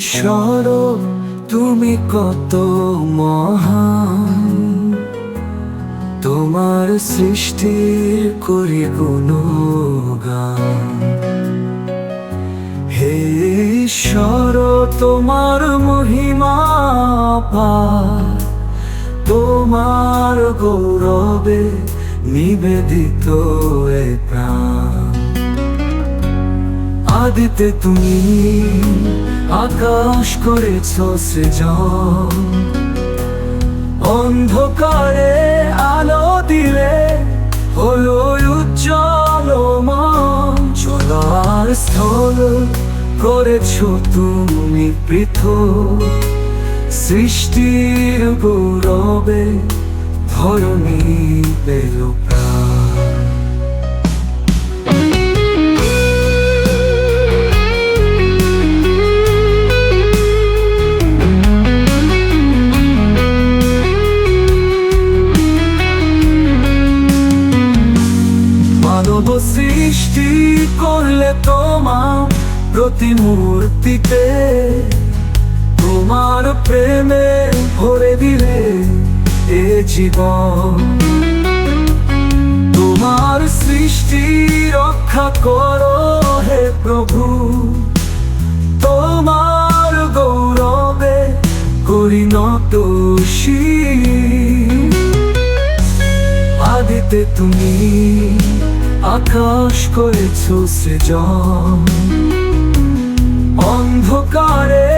ঈশ্বর তুমি কত মহান। তোমার সৃষ্টির করি গান। হে ঈশ্বর, তোমার মহিমা তোমার গৌরবে নিবেদিত এ প্রাণ। আদিতে তুমি আকাশ করেছ সৃজন। অন্ধকারে আলো দিলে হলো উজ্জ্বল চলার স্থল করেছ তুমি পৃথক। সৃষ্টির গৌরবে ধরণী পেল তোমার প্রতিমূর্তিতে তোমার প্রেমে ভরে দিলে এ জীবন। তোমার সৃষ্টি রক্ষা করো হে প্রভু। তোমার গৌরবে করি নত আদিতে তুমি আকাশ করেছ সৃজন অন্ধকারে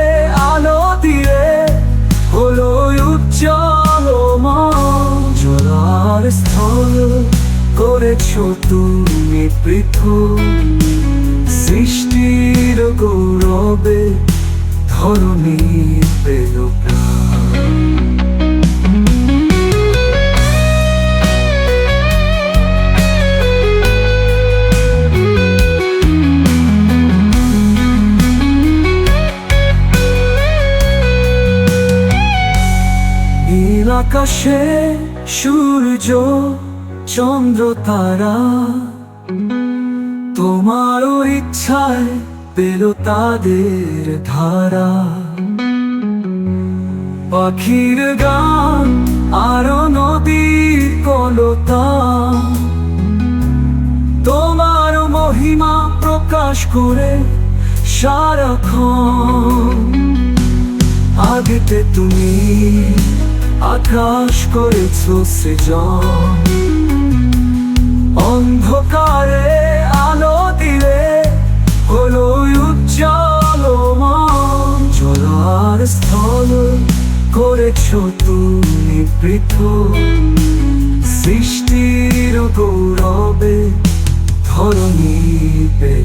আলো দিয়ে হলো উজ্জ্বল জলার স্থল করেছ তুমি পৃথক। সৃষ্টির গৌরবে ধরণী পেল আকাশে সূর্য, চন্দ্র, তারা। তোমারও ইচ্ছায় পেল তাদের ধারা। পাখির গান, আরও নদীর কলতা। তোমার মহিমা প্রকাশ করে সারাক্ষণ। আগেতে তুমি আকাশ করেছ সৃজন। অন্ধকারে আলো দিলে হলো উজ্জ্বল জলার স্থল করেছ তুমি পৃথক। সৃষ্টির গৌরবে ধরণী পে